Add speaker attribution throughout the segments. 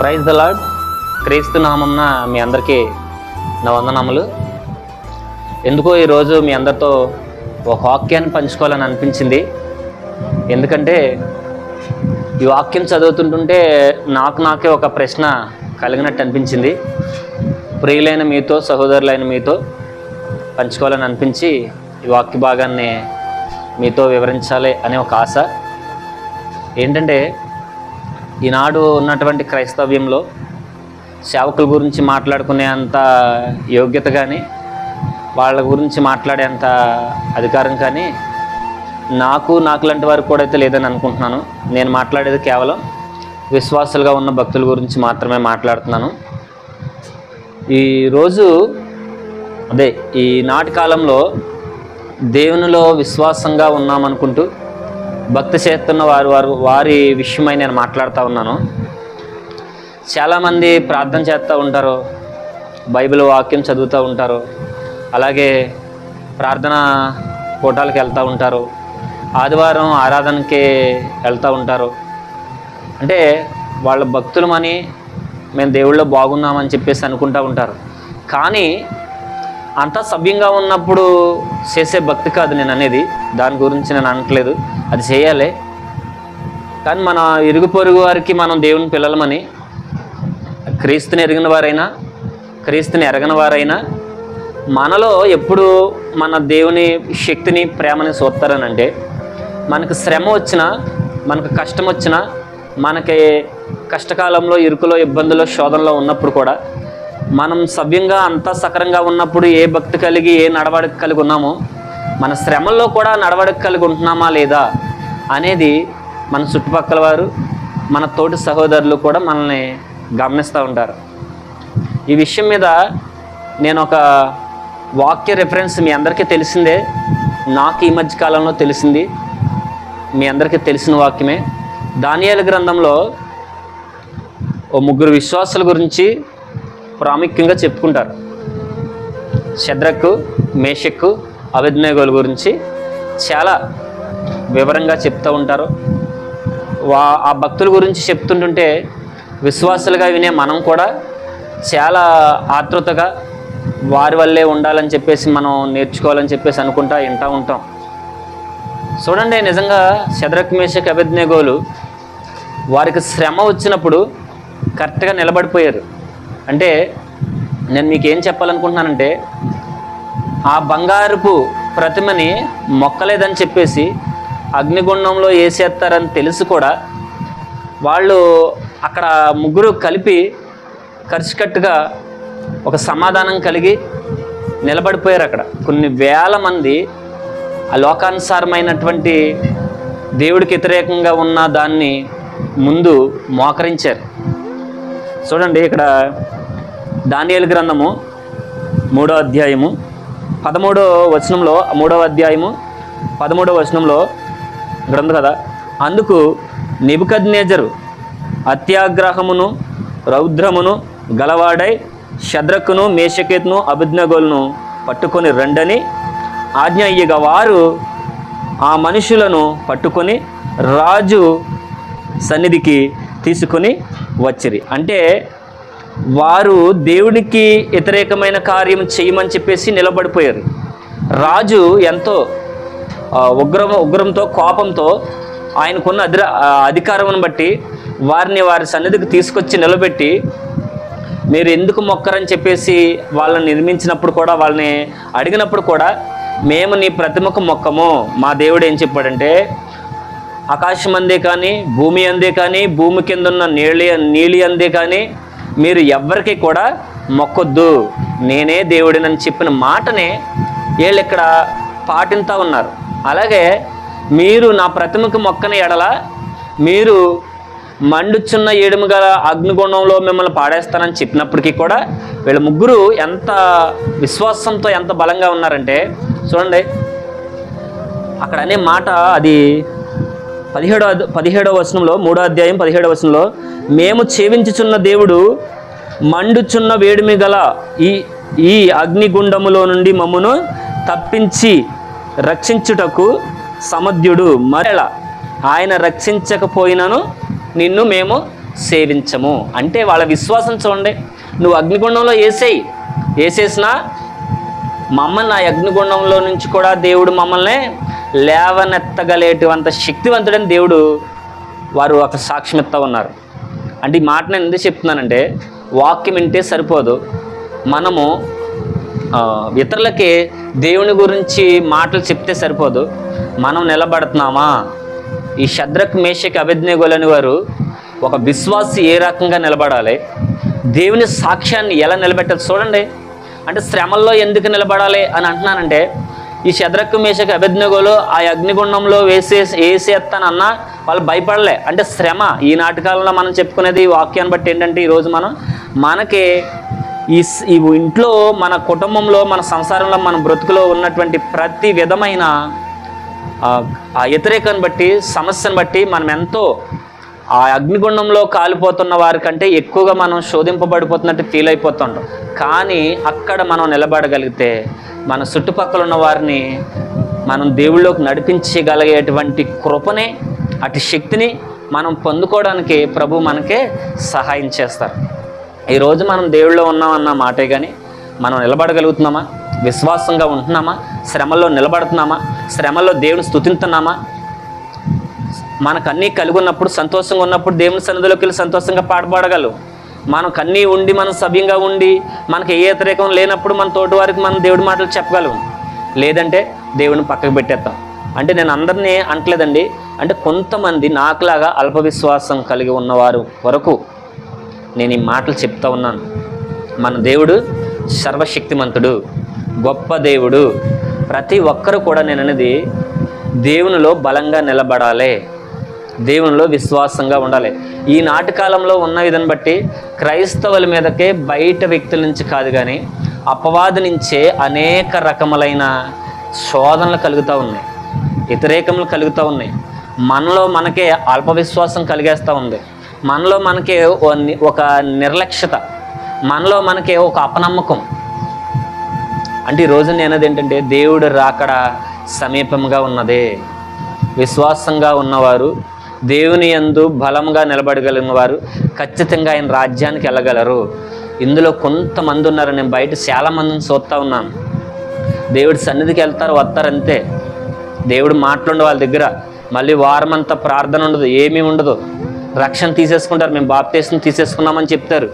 Speaker 1: Praise the lord క్రీస్తు నామంన మీ అందరికీ నా వందనములు. ఎందుకో ఈరోజు మీ అందరితో ఒక వాక్యాన్ని పంచుకోవాలని అనిపించింది. ఎందుకంటే ఈ వాక్యం చదువుతుంటుంటే నాకు నాకే ఒక ప్రశ్న కలిగినట్టు అనిపించింది. ప్రియులైన మీతో సహోదరులైన మీతో పంచుకోవాలని అనిపించి ఈ వాక్య భాగాన్ని మీతో వివరించాలి అనే ఒక ఆశ. ఏంటంటే ఈనాడు ఉన్నటువంటి క్రైస్తవ్యంలో సేవకుల గురించి మాట్లాడుకునే అంత యోగ్యత కానీ వాళ్ళ గురించి మాట్లాడే అంత అధికారం కానీ నాకు నాకు లాంటి వారికి కూడా అయితే లేదని అనుకుంటున్నాను. నేను మాట్లాడేది కేవలం విశ్వాసులుగా ఉన్న భక్తుల గురించి మాత్రమే మాట్లాడుతున్నాను. ఈరోజు అదే ఈ నాటి కాలంలో దేవునిలో విశ్వాసంగా ఉన్నామనుకుంటూ భక్తి చేస్తున్న వారు వారు వారి విషయమై నేను మాట్లాడుతూ ఉన్నాను. చాలామంది ప్రార్థన చేస్తూ ఉంటారు బైబిల్ వాక్యం చదువుతూ ఉంటారు అలాగే ప్రార్థన కూటాలకు వెళ్తూ ఉంటారు ఆదివారం ఆరాధనకి వెళ్తూ ఉంటారు. అంటే వాళ్ళ భక్తులమని మేము దేవుళ్ళో బాగున్నామని చెప్పేసి అనుకుంటూ ఉంటారు. కానీ అంతా సభ్యంగా ఉన్నప్పుడు చేసే భక్తి కాదు నేను అనేది. దాని గురించి నేను అనట్లేదు. అది చేయాలి. కానీ మన ఇరుగు పొరుగు వారికి మనం దేవుని పిల్లలమని క్రీస్తుని ఎరిగిన వారైనా క్రీస్తుని ఎరగని వారైనా మనలో ఎప్పుడు మన దేవుని శక్తిని ప్రేమని చూస్తారనంటే మనకు శ్రమ వచ్చినా మనకు కష్టం వచ్చినా మనకి కష్టకాలంలో ఇరుకులో ఇబ్బందుల్లో శోధనలో ఉన్నప్పుడు కూడా మనం సవ్యంగా అంతా సకరంగా ఉన్నప్పుడు ఏ భక్తి కలిగి ఏ నడవడిక కలిగి ఉన్నామో మన శ్రమల్లో కూడా నడవడిక కలిగి ఉంటున్నామా లేదా అనేది మన చుట్టుపక్కల వారు మన తోటి సహోదరులు కూడా మనల్ని గమనిస్తూ ఉంటారు. ఈ విషయం మీద నేను ఒక వాక్య రెఫరెన్స్ మీ అందరికీ తెలిసిందే. నాకు ఈ మధ్య కాలంలో తెలిసింది. మీ అందరికీ తెలిసిన వాక్యమే. దానియాల గ్రంథంలో ఓ ముగ్గురు విశ్వాసుల గురించి ప్రాముఖ్యంగా చెప్పుకుంటారు. శద్రకు మేషక్కు అభిజ్ఞగోల గురించి చాలా వివరంగా చెప్తూ ఉంటారు. వా ఆ భక్తుల గురించి చెప్తుంటుంటే విశ్వాసులుగా వినే మనం కూడా చాలా ఆతృతగా వారి వల్లే ఉండాలని చెప్పేసి మనం నేర్చుకోవాలని చెప్పేసి అనుకుంటా వింటూ ఉంటాం. చూడండి నిజంగా శద్రక్ మేషక్ అభిజ్ఞగోలు వారికి శ్రమ వచ్చినప్పుడు కరెక్ట్గా నిలబడిపోయారు. అంటే నేను మీకు ఏం చెప్పాలనుకుంటున్నానంటే ఆ బంగారుపు ప్రతిమని మొక్కలేదని చెప్పేసి అగ్నిగుండంలో వేసేస్తారని తెలిసి కూడా వాళ్ళు అక్కడ ముగ్గురు కలిపి కరిచికట్టుగా ఒక సమాధానం కలిగి నిలబడిపోయారు అక్కడ. కొన్ని వేల మంది ఆ లోకానుసారమైనటువంటి దేవుడికి వ్యతిరేకంగా ఉన్న దాన్ని ముందు మోకరించారు. చూడండి ఇక్కడ దానియేలు గ్రంథము మూడో అధ్యాయము పదమూడో వచనంలో మూడవ అధ్యాయము పదమూడవ వచనంలో గ్రంథ కదా అందుకు నిబుకద్నేజరు అత్యాగ్రహమును రౌద్రమును గలవాడై శద్రకును మేషకేతును అభిజ్ఞగోలను పట్టుకొని రండని ఆజ్ఞ ఇయ్యగా వారు ఆ మనుషులను పట్టుకొని రాజు సన్నిధికి తీసుకొని వచ్చిరి. అంటే వారు దేవునికి వ్యతిరేకమైన కార్యం చేయమని చెప్పేసి నిలబడిపోయారు. రాజు ఎంతో ఆ, ఉగ్రం ఉగ్రంతో కోపంతో ఆయనకున్న అధిర అధికారమును బట్టి వారిని వారి సన్నిధికి తీసుకొచ్చి నిలబెట్టి మీరు ఎందుకు మొక్కరని చెప్పేసి వాళ్ళని నిర్మించినప్పుడు కూడా వాళ్ళని అడిగినప్పుడు కూడా మేము నీ ప్రతిమకు మొక్కము. మా దేవుడు ఏం చెప్పాడంటే ఆకాశం అందే కానీ భూమి అందే కానీ భూమి కింద ఉన్న నీళ్ళి నీలి అందే కానీ మీరు ఎవ్వరికి కూడా మొక్కొద్దు. నేనే దేవుడినని చెప్పిన మాటనే వీళ్ళు ఇక్కడ పాటింతా ఉన్నారు. అలాగే మీరు నా ప్రతిమకు మొక్కని ఎడల మీరు మండుచున్న ఏడుము గల అగ్నిగుణంలో మిమ్మల్ని పాడేస్తానని చెప్పినప్పటికీ కూడా వీళ్ళ ముగ్గురు ఎంత విశ్వాసంతో ఎంత బలంగా ఉన్నారంటే చూడండి అక్కడ అనే మాట అది పదిహేడో అద్- పదిహేడవ వచనంలో మూడో అధ్యాయం పదిహేడవ వచనంలో మేము చేవించుచున్న దేవుడు మండుచున్న వేడిమి గల ఈ ఈ అగ్నిగుండములో నుండి మమ్మను తప్పించి రక్షించుటకు సమధ్యుడు మరల? ఆయన రక్షించకపోయినను నిన్ను మేము సేవించము. అంటే వాళ్ళ విశ్వాసం చూడండి. నువ్వు అగ్నిగుండంలో వేసేయి వేసేసినా మమ్మల్ని ఆ అగ్నిగుండంలో నుంచి కూడా దేవుడు మమ్మల్ని లేవనెత్తగలేటువంటి శక్తివంతుడని దేవుడు వారు ఒక సాక్ష్యం ఉన్నారు. అంటే ఈ మాట నేను ఎందుకు చెప్తున్నానంటే వాక్యం వింటే సరిపోదు. మనము ఇతరులకి దేవుని గురించి మాటలు చెప్తే సరిపోదు. మనం నిలబడుతున్నామా? ఈ శద్రక్ మేషక్ అభిజ్ఞగోలని వారు ఒక విశ్వాసి ఏ రకంగా నిలబడాలి? దేవుని సాక్ష్యాన్ని ఎలా నిలబెట్టాలి? చూడండి. అంటే శ్రమల్లో ఎందుకు నిలబడాలి అని అంటున్నానంటే ఈ శద్రక్ మేషక్ అభిజ్ఞగోలు ఆ అగ్నిగుండంలో వేసే వేసేస్తానన్నా వాళ్ళు భయపడలే. అంటే శ్రమ. ఈ నాటకాలలో మనం చెప్పుకునేది ఈ వాక్యాన్ని బట్టి ఏంటంటే ఈరోజు మనం మనకి ఈ ఈ ఇంట్లో మన కుటుంబంలో మన సంసారంలో మన బ్రతుకులో ఉన్నటువంటి ప్రతి విధమైన ఆ వ్యతిరేకాన్ని బట్టి సమస్యను బట్టి మనం ఎంతో ఆ అగ్నిగుండంలో కాలిపోతున్న వారికంటే ఎక్కువగా మనం శోధింపబడిపోతున్నట్టు ఫీల్ అయిపోతుంటాం. కానీ అక్కడ మనం నిలబడగలిగితే మన చుట్టుపక్కల ఉన్న వారిని మనం దేవుళ్ళలోకి నడిపించగలిగేటువంటి కృపని అటు శక్తిని మనం పొందుకోవడానికి ప్రభు మనకే సహాయం చేస్తారు. ఈరోజు మనం దేవుళ్ళో ఉన్నామన్న మాటే కానీ మనం నిలబడగలుగుతున్నామా? విశ్వాసంగా ఉంటున్నామా? శ్రమల్లో నిలబడుతున్నామా? శ్రమల్లో దేవుని స్థుతింతున్నామా మనకు అన్నీ కలిగి ఉన్నప్పుడు సంతోషంగా ఉన్నప్పుడు దేవుని సన్నిధిలోకి వెళ్ళి సంతోషంగా పాడబడగలవు మనకు అన్నీ ఉండి మనం సభ్యంగా ఉండి మనకి ఏ వ్యతిరేకం లేనప్పుడు మన తోటి వారికి మనం దేవుడి మాటలు చెప్పగలం లేదంటే దేవుని పక్కకు పెట్టేస్తాం. అంటే నేను అందరినీ అంటలేదండి. అంటే కొంతమంది నాకులాగా అల్ప విశ్వాసం కలిగి ఉన్నవారు వరకు నేను ఈ మాటలు చెప్తా ఉన్నాను. మన దేవుడు సర్వశక్తిమంతుడు గొప్ప దేవుడు. ప్రతి ఒక్కరు కూడా నేను అనేది దేవునిలో బలంగా నిలబడాలి. దేవునిలో విశ్వాసంగా ఉండాలి. ఈ నాటకాలంలో ఉన్న విధాన్ని బట్టి క్రైస్తవుల మీదకే బయట వ్యక్తుల నుంచి కాదు కానీ అపవాది నుంచే అనేక రకములైన శోధనలు కలుగుతూ ఉన్నాయి. వ్యతిరేకములు కలుగుతూ ఉన్నాయి. మనలో మనకే అల్ప విశ్వాసం కలిగేస్తూ ఉంది. మనలో మనకే ఒక నిర్లక్ష్యత. మనలో మనకే ఒక అపనమ్మకం. అంటే ఈ రోజు నేను ఏంటంటే దేవుడు రాకడ సమీపంగా ఉన్నదే. విశ్వాసంగా ఉన్నవారు దేవుని యందు బలంగా నిలబడగలిగిన వారు ఖచ్చితంగా ఆయన రాజ్యానికి వెళ్ళగలరు. ఇందులో కొంతమంది ఉన్నారు నేను బయట చాలా మందిని చూస్తూ ఉన్నాను. దేవుడి సన్నిధికి వెళ్తారు వస్తారు అంతే. దేవుడు మాట్లాడు వాళ్ళ దగ్గర మళ్ళీ వారం అంతా ప్రార్థన ఉండదు ఏమీ ఉండదు. రక్షణ తీసేసుకుంటారు మేము బాప్తీసం తీసేసుకున్నామని చెప్తారు.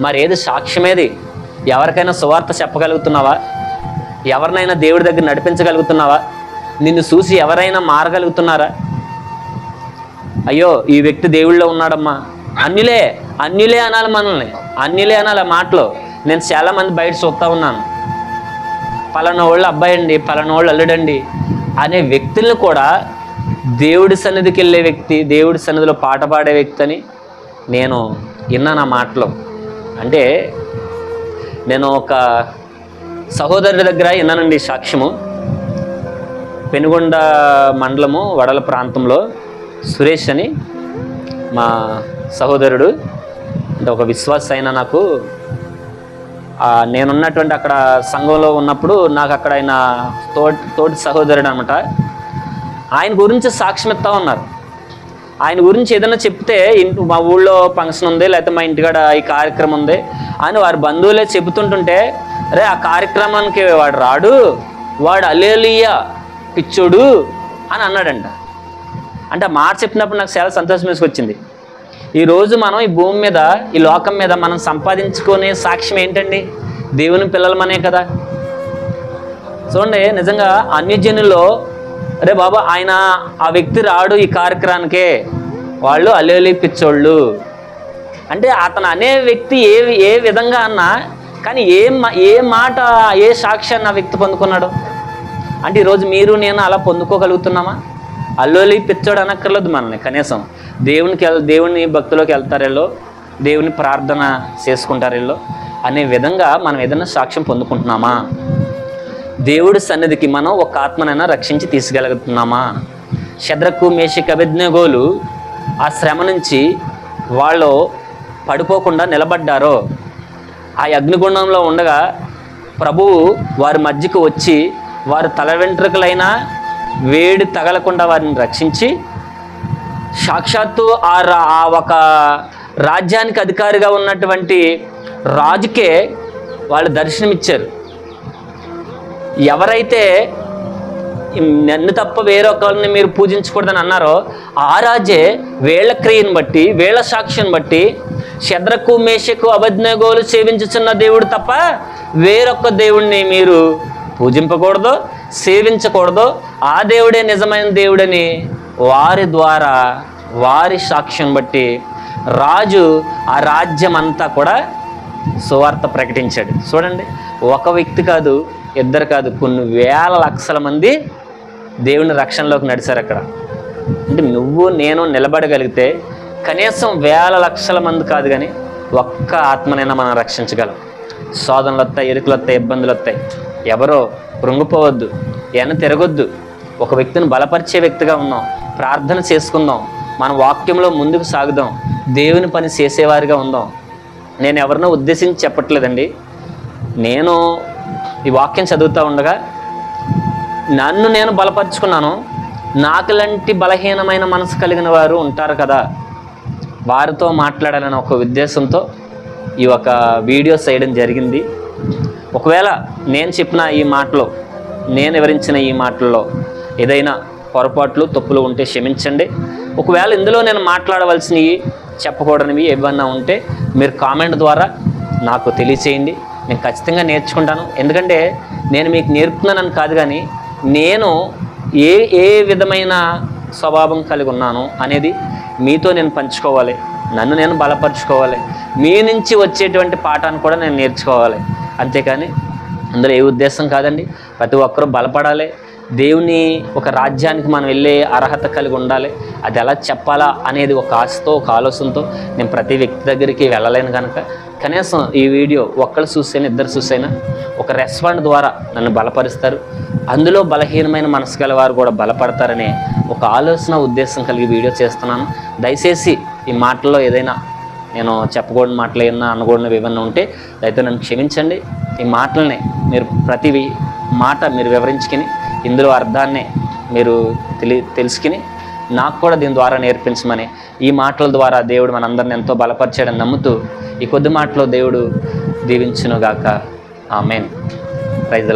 Speaker 1: మరి ఏది సాక్ష్యమేది ఎవరికైనా సువార్త చెప్పగలుగుతున్నావా? ఎవరినైనా దేవుడి దగ్గర నడిపించగలుగుతున్నావా? నిన్ను చూసి ఎవరైనా మారగలుగుతున్నారా? అయ్యో ఈ వ్యక్తి దేవుళ్ళో ఉన్నాడమ్మా. అన్యులే అన్యులే అనాలి మనల్ని. అన్యులే అనాలి మాటలు. నేను చాలామంది బయట చూస్తూ ఉన్నాను. పలానా వాళ్ళు అబ్బాయి అండి పలానా వాళ్ళు అల్లుడండి అనే వ్యక్తులను కూడా దేవుడి సన్నిధికి వెళ్ళే వ్యక్తి దేవుడి సన్నిధిలో పాట పాడే వ్యక్తి అని నేను విన్నాను ఆ మాటలు. అంటే నేను ఒక సహోదరుడి దగ్గర విన్నానండి సాక్ష్యము. పెనుగొండ మండలము వడల ప్రాంతంలో సురేష్ అని మా సహోదరుడు. అంటే ఒక విశ్వాస అయినా నాకు నేనున్నటువంటి అక్కడ సంఘంలో ఉన్నప్పుడు నాకు అక్కడ ఆయన తోటి తోటి సహోదరుడు అనమాట. ఆయన గురించి సాక్ష్యం ఇస్తా ఉన్నారు. ఆయన గురించి ఏదైనా చెప్తే ఇంటి మా ఊళ్ళో ఫంక్షన్ ఉంది లేకపోతే మా ఇంటికాడ ఈ కార్యక్రమం ఉంది అని వారి బంధువులే చెబుతుంటుంటే అరే ఆ కార్యక్రమానికి వాడు రాడు వాడు అలేలియా పిచ్చోడు అని అన్నాడంట. అంటే ఆ మాట చెప్పినప్పుడు నాకు చాలా సంతోషం వేసుకొచ్చింది. ఈరోజు మనం ఈ భూమి మీద ఈ లోకం మీద మనం సంపాదించుకునే సాక్ష్యం ఏంటండి? దేవుని పిల్లలమనే కదా. చూడండి నిజంగా అన్యజనుల్లో అరే బాబా ఆయన ఆ వ్యక్తి రాడు ఈ కార్యక్రమానికే. వాళ్ళు అల్లేలి పిచ్చోళ్ళు. అంటే అతను అనే వ్యక్తి ఏ ఏ విధంగా అన్నా కానీ ఏ ఏ మాట ఏ సాక్ష్యాన్ని ఆ వ్యక్తి పొందుకున్నాడు? అంటే ఈరోజు మీరు నేను అలా పొందుకోగలుగుతున్నామా? అల్లోలి పిచ్చోడు అనక్కర్లేదు మనల్ని కనీసం. దేవునికి వెళ్ దేవుని భక్తిలోకి వెళ్తారేలో దేవుని ప్రార్థన చేసుకుంటారేలో అనే విధంగా మనం ఏదైనా సాక్ష్యం పొందుకుంటున్నామా? దేవుడి సన్నిధికి మనం ఒక ఆత్మనైనా రక్షించి తీసుకెళ్తున్నామా శద్రకు మేషిక్ అభిజ్ఞగోలు ఆ శ్రమ నుంచి వాళ్ళు పడిపోకుండా నిలబడ్డారో ఆ అగ్నిగుండంలో ఉండగా ప్రభువు వారి మధ్యకు వచ్చి వారి తల వెంట్రుకలైనా వేడి తగలకుండా వారిని రక్షించి సాక్షాత్తు ఆ రా- ఆ ఒక రాజ్యానికి అధికారిగా ఉన్నటువంటి రాజుకే వాళ్ళు దర్శనమిచ్చారు. ఎవరైతే నన్ను తప్ప వేరొకరిని మీరు పూజించకూడదని అన్నారో ఆ రాజే వేళ్ళ క్రియను బట్టి వేళ్ళ సాక్ష్యం బట్టి శద్రకు మేషకు అభజ్ఞగోలు సేవించుచున్న దేవుడు తప్ప వేరొక దేవుడిని మీరు పూజింపకూడదు. సేవించకూడదో. ఆ దేవుడే నిజమైన దేవుడని వారి ద్వారా వారి సాక్ష్యం బట్టి రాజు ఆ రాజ్యం అంతా కూడా సువార్త ప్రకటించాడు. చూడండి ఒక వ్యక్తి కాదు ఇద్దరు కాదు కొన్ని వేల లక్షల మంది దేవుని రక్షణలోకి నడిచారు అక్కడ. అంటే నువ్వు నేను నిలబడగలిగితే కనీసం వేల లక్షల మంది కాదు కానీ ఒక్క ఆత్మనైనా మనం రక్షించగలం. శోధనలు వస్తాయి ఎరుకులు వస్తాయి ఇబ్బందులు వస్తాయి ఎవరో కృంగిపోవద్దు. ఎన తిరగొద్దు. ఒక వ్యక్తిని బలపరిచే వ్యక్తిగా ఉన్నాం. ప్రార్థన చేసుకుందాం మన వాక్యంలో ముందుకు సాగుదాం. దేవుని పని చేసేవారిగా ఉందాం. నేను ఎవరినో ఉద్దేశించి చెప్పట్లేదండి. నేను ఈ వాక్యం చదువుతూ ఉండగా నన్ను నేను బలపరుచుకున్నాను. నాకులాంటి బలహీనమైన మనసు కలిగిన వారు ఉంటారు కదా. వారితో మాట్లాడాలని ఒక ఉద్దేశంతో ఈ ఒక వీడియో చేయడం జరిగింది. ఒకవేళ నేను చెప్పిన ఈ మాటలో నేను వివరించిన ఈ మాటల్లో ఏదైనా పొరపాట్లు తప్పులు ఉంటే క్షమించండి. ఒకవేళ ఇందులో నేను మాట్లాడవలసినవి చెప్పకూడనివి ఏమన్నా ఉంటే మీరు కామెంట్ ద్వారా నాకు తెలియచేయండి. నేను ఖచ్చితంగా నేర్చుకుంటాను. ఎందుకంటే నేను మీకు నేర్పుతున్నానని కాదు కానీ నేను ఏ ఏ విధమైన స్వభావం కలిగి ఉన్నాను అనేది మీతో నేను పంచుకోవాలి. నన్ను నేను బలపరుచుకోవాలి. మీ నుంచి వచ్చేటువంటి పాఠాన్ని కూడా నేను నేర్చుకోవాలి. అంతేకాని అందులో ఏ ఉద్దేశం కాదండి. ప్రతి ఒక్కరూ బలపడాలి. దేవుని ఒక రాజ్యానికి మనం వెళ్ళే అర్హత కలిగి ఉండాలి. అది ఎలా చెప్పాలా అనేది ఒక ఆశతో ఒక ఆలోచనతో నేను ప్రతి వ్యక్తి దగ్గరికి వెళ్ళలేను కనుక కనీసం ఈ వీడియో ఒక్కళ్ళు చూసైనా ఇద్దరు చూసైనా ఒక రెస్పాండ్ ద్వారా నన్ను బలపరుస్తారు. అందులో బలహీనమైన మనసు గల వారు కూడా బలపడతారనే ఒక ఆలోచన ఉద్దేశం కలిగి వీడియో చేస్తున్నాను. దయచేసి ఈ మాటల్లో ఏదైనా నేను చెప్పకూడని మాటలు ఏమన్నా అనకూడనివి ఏమన్నా ఉంటే అయితే నన్ను క్షమించండి. ఈ మాటల్ని మీరు ప్రతి మాట మీరు వివరించుకుని ఇందులో అర్థాన్ని మీరు తెలి తెలుసుకుని నాకు కూడా దీని ద్వారా నేర్పించమని ఈ మాటల ద్వారా దేవుడు మనందరిని ఎంతో బలపరిచాడని నమ్ముతూ ఈ కొద్ది మాటలో దేవుడు దీవించునుగాక. ఆమెన్. ప్రైజ్